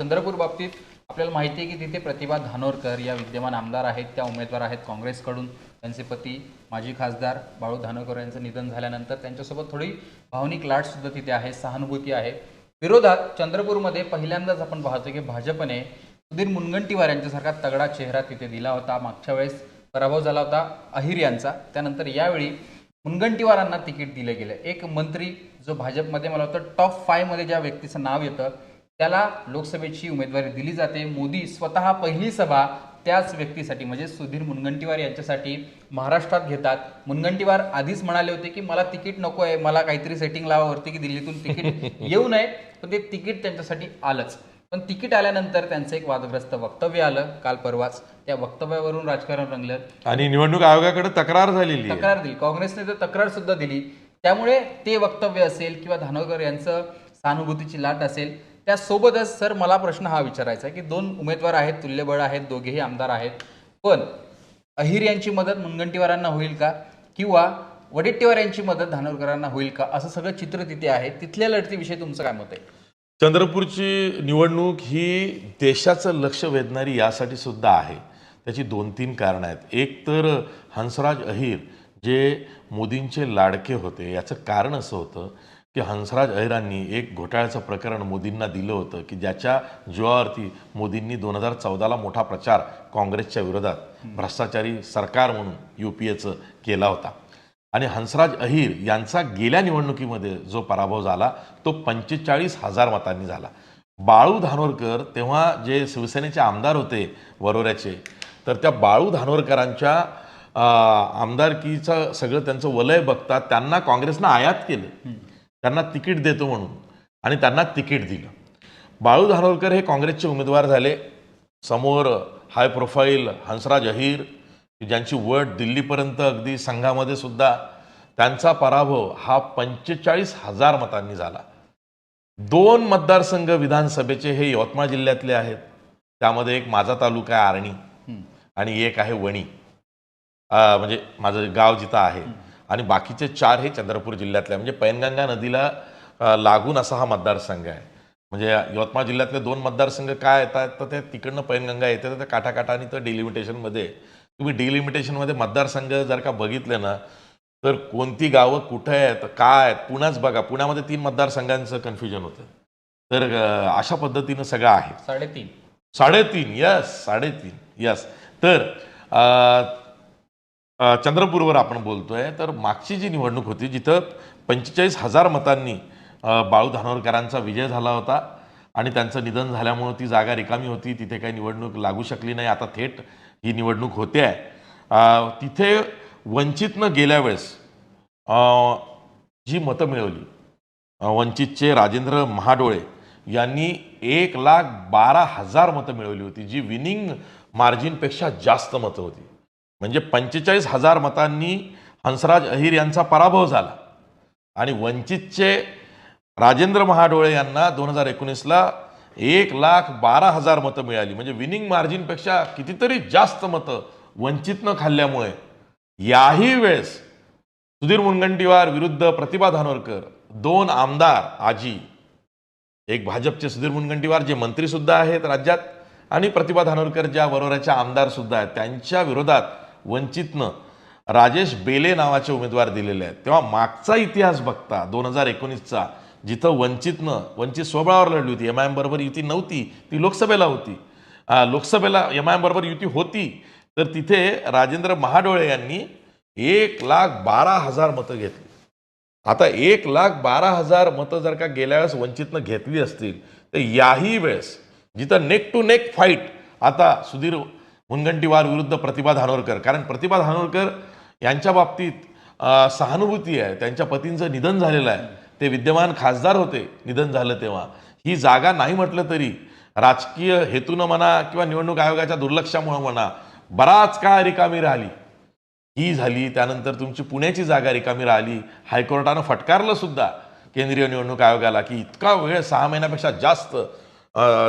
चंद्रपूर बाबतीत आपल्याला माहिती आहे की तिथे प्रतिभा धानोरकर या विद्यमान आमदार आहेत त्या उमेदवार आहेत काँग्रेसकडून. त्यांचे पती माजी खासदार बाळू धानोरकर यांचं निधन झाल्यानंतर त्यांच्यासोबत थोडी भावनिक लाटसुद्धा तिथे आहे सहानुभूती आहे. विरोधात चंद्रपूरमध्ये पहिल्यांदाच आपण पाहतो की भाजपने सुधीर मुनगंटीवार यांच्यासारखा तगडा चेहरा तिथे दिला होता. मागच्या वेळेस पराभव झाला होता अहिर यांचा. त्यानंतर यावेळी मुनगंटीवारांना तिकीट दिलं गेलं. एक मंत्री जो भाजपमध्ये मला वाटतं टॉप फायमध्ये ज्या व्यक्तीचं नाव येतं त्याला लोकसभेची उमेदवारी दिली जाते. मोदी स्वतः पहिली सभा त्याच व्यक्तीसाठी म्हणजे सुधीर मुनगंटीवार यांच्यासाठी महाराष्ट्रात घेतात. मुनगंटीवार आधीच म्हणाले होते की मला तिकीट नको आहे मला काहीतरी सेटिंग लावावरती की दिल्लीतून तिकीट येऊ नये. पण ते तिकीट त्यांच्यासाठी आलंच. पण तिकीट आल्यानंतर त्यांचं एक वादग्रस्त वक्तव्य आलं काल परवाच. त्या वक्तव्यावरून राजकारण रंगलं. आणि निवडणूक आयोगाकडे तक्रार झालेली तक्रार दिली. काँग्रेसने तर तक्रार सुद्धा दिली. त्यामुळे ते वक्तव्य असेल किंवा धानोरकर यांचं सहानुभूतीची लाट असेल त्यासोबतच सर मला प्रश्न हा विचारायचा आहे की दोन उमेदवार आहेत तुल्यबळ आहेत दोघेही आमदार आहेत. पण अहिर यांची मदत मुनगंटीवारांना होईल का? किंवा वडेट्टीवार यांची मदत धानोरकरांना होईल का? असं सगळं चित्र तिथे आहे. तिथल्या लढतीविषयी तुमचं काय मत आहे? चंद्रपूरची निवडणूक ही देशाचं लक्ष वेधणारी यासाठी सुद्धा आहे. त्याची दोन तीन कारणं आहेत. एक तर हंसराज अहिर जे मोदींचे लाडके होते याचं कारण असं होतं की हंसराज अहिरांनी एक घोटाळ्याचं प्रकरण मोदींना दिलं होतं की ज्याच्या जीवावरती मोदींनी दोन हजार चौदाला मोठा प्रचार काँग्रेसच्या विरोधात भ्रष्टाचारी सरकार म्हणून यू पी एचं केला होता. आणि हंसराज अहिर यांचा गेल्या निवडणुकीमध्ये जो पराभव झाला तो पंचेचाळीस हजार मतांनी झाला. बाळू धानोरकर तेव्हा जे शिवसेनेचे आमदार होते वरोऱ्याचे तर त्या बाळू धानोरकरांच्या आमदारकीचं सगळं त्यांचं वलय बघता त्यांना काँग्रेसनं आयात केलं. त्यांना तिकीट देतो म्हणून आणि त्यांना तिकीट दिलं. बाळू धानोरकर हे काँग्रेसचे उमेदवार झाले. समोर हाय प्रोफाईल हंसराज अहिर ज्यांची वट दिल्लीपर्यंत अगदी संघामध्ये सुद्धा त्यांचा पराभव हा पंचेचाळीस हजार मतांनी झाला. दोन मतदारसंघ विधानसभेचे हे यवतमाळ जिल्ह्यातले आहेत. त्यामध्ये एक माझा तालुका आहे आर्णी आणि एक आहे वणी. म्हणजे माझं गाव जिथं आहे. आणि बाकीचे चार हे चंद्रपूर जिल्ह्यातले. म्हणजे पैनगंगा नदीला लागून असा हा मतदारसंघ आहे. म्हणजे यवतमाळ जिल्ह्यातले दोन मतदारसंघ काय येतात तर ते तिकडनं पैनगंगा येते तर त्या काठाकाठाने तर डिलिमिटेशनमध्ये तुम्ही डिलिमिटेशनमध्ये मतदारसंघ जर का बघितले ना तर कोणती गावं कुठं आहेत काय आहेत पुण्याच बघा. पुण्यामध्ये तीन मतदारसंघांचं कन्फ्युजन होतं. तर अशा पद्धतीनं सगळं आहे. साडेतीन. साडेतीन यस साडेतीन यस तर चंद्रपूरवर आपण बोलतोय तर मागची जी निवडणूक होती जिथं पंचेचाळीस हजार मतांनी बाळू धानोरकरांचा विजय झाला होता आणि त्यांचं निधन झाल्यामुळं ती जागा रिकामी होती तिथे काही निवडणूक लागू शकली नाही आता थेट ही निवडणूक होते आहे. तिथे वंचितनं गेल्या वेळेस जी मतं मिळवली वंचितचे राजेंद्र महाडोळे यांनी एक लाख बारा हजार मतं मिळवली होती जी विनिंग मार्जिनपेक्षा जास्त मतं होती. म्हणजे पंचेचाळीस हजार मतांनी हंसराज अहिर यांचा पराभव झाला. आणि वंचितचे राजेंद्र महाडोळे यांना दोन हजार एकोणीसला एक लाख बारा हजार मतं मिळाली. म्हणजे विनिंग मार्जिनपेक्षा कितीतरी जास्त मतं वंचितनं खाल्ल्यामुळे याही वेळेस सुधीर मुनगंटीवार विरुद्ध प्रतिभा धानोरकर दोन आमदार आजी एक भाजपचे सुधीर मुनगंटीवार जे मंत्री सुद्धा आहेत राज्यात आणि प्रतिभा धानोरकर ज्या वरोऱ्याच्या आमदार सुद्धा आहेत त्यांच्या विरोधात वंचितनं राजेश बेले नावाचे उमेदवार दिलेले आहेत. तेव्हा मागचा इतिहास बघता दोन हजार एकोणीसचा जिथं वंचितनं वंचित स्वबळावर लढली होती एम आय बरोबर युती नव्हती ती लोकसभेला होती. लोकसभेला एम आय बरोबर युती होती तर तिथे राजेंद्र महाडोळे यांनी एक लाख बारा हजार मतं घेतली. आता एक लाख बारा हजार मतं जर का गेल्या वेळेस वंचितनं घेतली असतील तर याही वेळेस जिथं नेक टू नेक फाईट आता सुधीर मुनगंटीवार विरुद्ध प्रतिभा धानोरकर. कारण प्रतिभा धानोरकर यांच्या बाबतीत सहानुभूती आहे. त्यांच्या पतींचं निधन झालेलं आहे. ते विद्यमान खासदार होते. निधन झालं तेव्हा. ही जागा नाही म्हटलं तरी राजकीय हेतूनं म्हणा किंवा निवडणूक आयोगाच्या दुर्लक्षामुळं म्हणा बराच काळ रिकामी राहिली. ही झाली. त्यानंतर तुमची पुण्याची जागा रिकामी राहिली. हायकोर्टानं फटकारलं सुद्धा केंद्रीय निवडणूक आयोगाला की इतका वेळ सहा महिन्यापेक्षा जास्त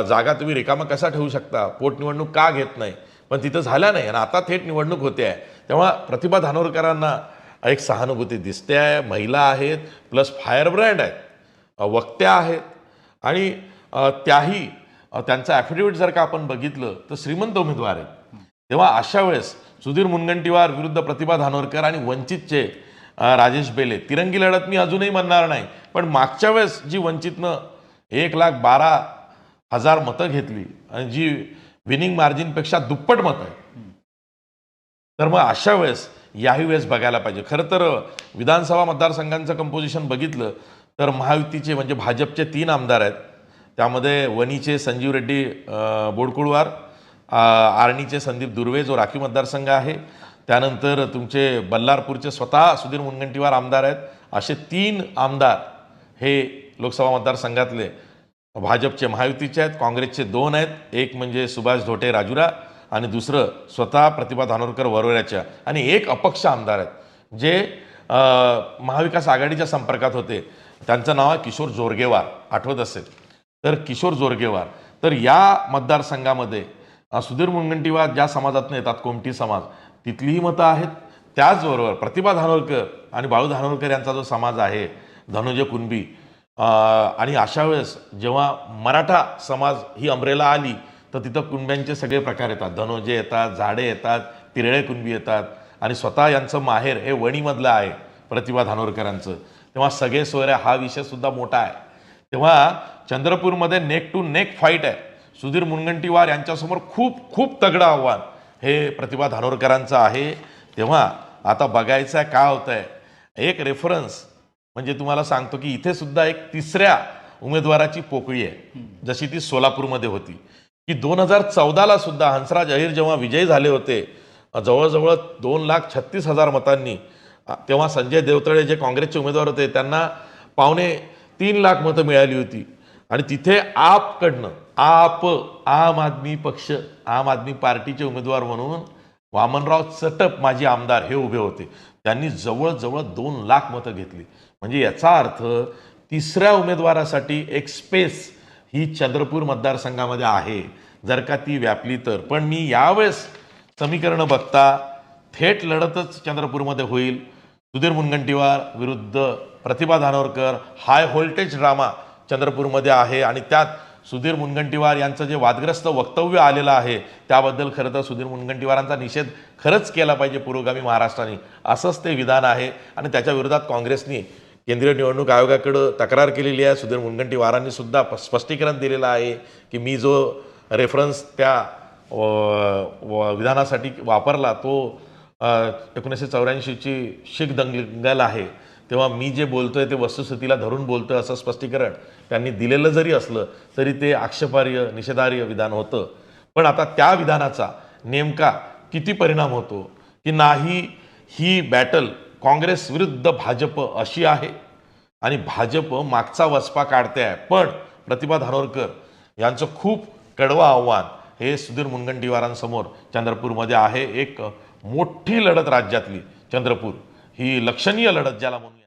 जागा तुम्ही रिकामा कसा ठेवू शकता? पोटनिवडणूक का घेत नाही? पण तिथं झाल्या नाही. आणि आता थेट निवडणूक होते आहे. तेव्हा प्रतिभा धानोरकरांना एक सहानुभूती दिसते आहे. महिला आहेत प्लस फायर ब्रँड आहेत. वक्त्या आहेत. आणि त्याही त्यांचं ॲफिडेव्हिट जर का आपण बघितलं तर श्रीमंत उमेदवार आहेत. तेव्हा अशा वेळेस सुधीर मुनगंटीवार विरुद्ध प्रतिभा धानोरकर आणि वंचितचे राजेश बेले तिरंगी लढत मी अजूनही म्हणणार नाही. पण मागच्या वेळेस जी वंचितनं एक लाख बारा हजार मतं घेतली आणि जी विनिंग मार्जिनपेक्षा दुप्पट मत आहे. तर मग अशा वेळेस याही वेळेस बघायला पाहिजे. खरं तर विधानसभा मतदारसंघांचं कंपोजिशन बघितलं तर महायुतीचे म्हणजे भाजपचे तीन आमदार आहेत. त्यामध्ये वणीचे संजीव रेड्डी बोडकुळवार आर्णीचे संदीप दुर्वे जो राखीव मतदारसंघ आहे. त्यानंतर तुमचे बल्लारपूरचे स्वतः सुधीर मुनगंटीवार आमदार आहेत. असे तीन आमदार हे लोकसभा मतदारसंघातले. भाजपचे महायुतीचे आहेत काँग्रेसचे दोन आहेत. एक म्हणजे सुभाष धोटे राजुरा आणि दुसरं स्वतः प्रतिभा धानोरकर वरोऱ्याच्या आणि एक अपक्ष आमदार आहेत जे महाविकास आघाडीच्या संपर्कात होते. त्यांचं नाव आहे किशोर जोरगेवार. आठवत असेल? तर किशोर जोरगेवार. तर या मतदारसंघामध्ये सुधीर मुनगंटीवार ज्या समाजातून येतात कोमटी समाज तिथलीही मतं आहेत. त्याचबरोबर प्रतिभा धानोरकर आणि बाळू धानोरकर यांचा जो समाज आहे धनुजय कुणबी आणि अशा वेळेस जेव्हा मराठा समाज ही अमरेला आली तर तिथं कुणब्यांचे सगळे प्रकार येतात. धनोजे येतात झाडे येतात तिरळे कुणबी येतात. आणि स्वतः यांचं माहेर हे वणीमधलं आहे प्रतिभा धानोरकरांचं. तेव्हा सगळे सोयऱ्या हा विषयसुद्धा मोठा आहे. तेव्हा चंद्रपूरमध्ये नेक टू नेक फाईट आहे. सुधीर मुनगंटीवार यांच्यासमोर खूप खूप तगडं आव्हान हे प्रतिभा धानोरकरांचं आहे. तेव्हा आता बघायचं आहे काय होतं आहे एक रेफरन्स म्हणजे तुम्हाला सांगतो की इथे सुद्धा एक तिसऱ्या उमेदवाराची पोकळी आहे जशी ती सोलापूरमध्ये होती. की दोन हजार चौदाला सुद्धा हंसराज अहिर जेव्हा विजयी झाले होते जवळजवळ दोन लाख छत्तीस हजार मतांनी तेव्हा संजय देवतळे जे काँग्रेसचे उमेदवार होते त्यांना पावणे तीन लाख मतं मिळाली होती. आणि तिथे आपकडनं आप आम आदमी पक्ष आम आदमी पार्टीचे उमेदवार म्हणून वामनराव चटप माजी आमदार हे उभे होते. त्यांनी जवळजवळ दोन लाख मतं घेतली. म्हणजे याचा अर्थ तिसऱ्या उमेदवारासाठी एक स्पेस ही चंद्रपूर मतदारसंघामध्ये आहे. जर का ती व्यापली तर. पण मी यावेळेस समीकरणं बघता थेट लढतच चंद्रपूरमध्ये होईल. सुधीर मुनगंटीवार विरुद्ध Pratibha Dhanorkar high voltage drama चंद्रपूरमध्ये आहे. आणि त्यात सुधीर मुनगंटीवार यांचं जे वादग्रस्त वक्तव्य आलेलं आहे त्याबद्दल खरं तर सुधीर मुनगंटीवारांचा निषेध खरंच केला पाहिजे पुरोगामी महाराष्ट्राने. असंच ते विधान आहे आणि त्याच्या विरोधात काँग्रेसनी केंद्रीय निवडणूक आयोगाकडं तक्रार केलेली आहे. सुधीर मुनगंटीवारांनी सुद्धा स्पष्टीकरण दिलेलं आहे की मी जो रेफरन्स त्या व- विधानासाठी वापरला तो एकोणीसशे चौऱ्याऐंशीची शीख दंगल आहे. तेव्हा मी जे बोलतोय ते वस्तुस्थितीला धरून बोलतोय असं स्पष्टीकरण त्यांनी दिलेलं जरी असलं तरी ते आक्षेपार्ह निषेधार्य विधान होतं. पण आता त्या विधानाचा नेमका किती परिणाम होतो की नाही ही बॅटल काँग्रेस विरुद्ध भाजप अशी आहे आणि भाजप मागचा वचपा काढते आहे पण प्रतिभा धानोरकर यांचं खूप कडवं आव्हान हे सुधीर मुनगंटीवारांसमोर चंद्रपूरमध्ये आहे. एक मोठी लढत राज्यातली चंद्रपूर. ही लक्षणीय लढत ज्याला म्हणून